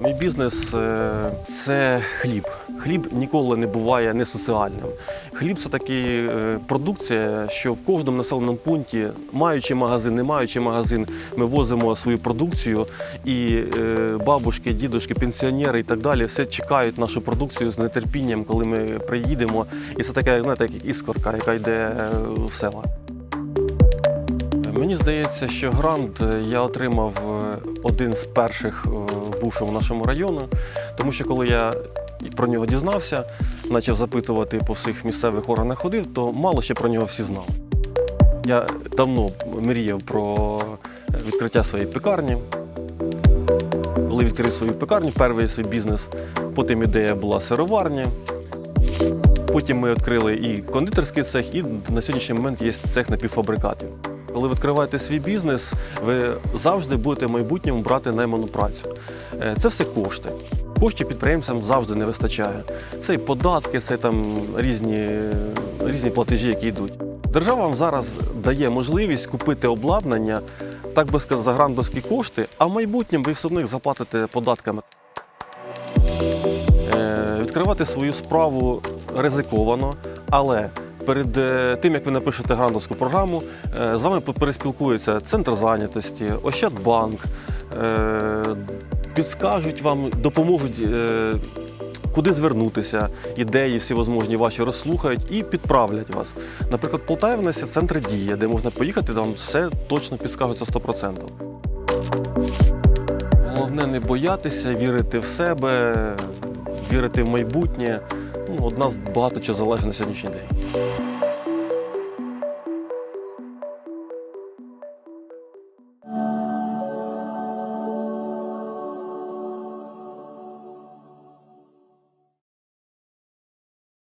Мій бізнес е, це хліб. Хліб ніколи не буває несоціальним. Хліб це така продукція, що в кожному населеному пункті, маючи магазин, не маючи магазин, ми возимо свою продукцію, і е, бабушки, дідушки, пенсіонери і так далі все чекають нашу продукцію з нетерпінням, коли ми приїдемо. І це така, знаєте, як іскорка, яка йде е, в села. Мені здається, що грант е, я отримав е, один з перших е, в бувшому нашому району, тому що коли я про нього дізнався, почав запитувати по всіх місцевих органах ходив, то мало ще про нього всі знали. Я давно мріяв про відкриття своєї пекарні. Коли відкрив свою пекарню, перший свій бізнес, потім ідея була сироварня. Потім ми відкрили і кондитерський цех, і на сьогоднішній момент є цех напівфабрикатів. Коли відкриваєте свій бізнес, ви завжди будете в майбутньому брати найману працю. Е, Це все кошти. Коштів підприємцям завжди не вистачає. Це і податки, це там різні, різні платежі, які йдуть. Держава вам зараз дає можливість купити обладнання, так би сказати, за грантовські кошти, а в майбутньому ви все одно їх заплатите податками. Е, Відкривати свою справу ризиковано, але перед е, тим, як ви напишете грантовську програму, е, з вами переспілкується центр зайнятості, Ощадбанк, е, підскажуть вам, допоможуть. Куди звернутися, ідеї всі возможні ваші розслухають і підправлять вас. Наприклад, в Полтаві в нас є центр дія, де можна поїхати, там все точно підскажуть за 100%. Головне не боятися, вірити в себе, вірити в майбутнє. Ну, одна з багато чого залежить на сьогоднішній день.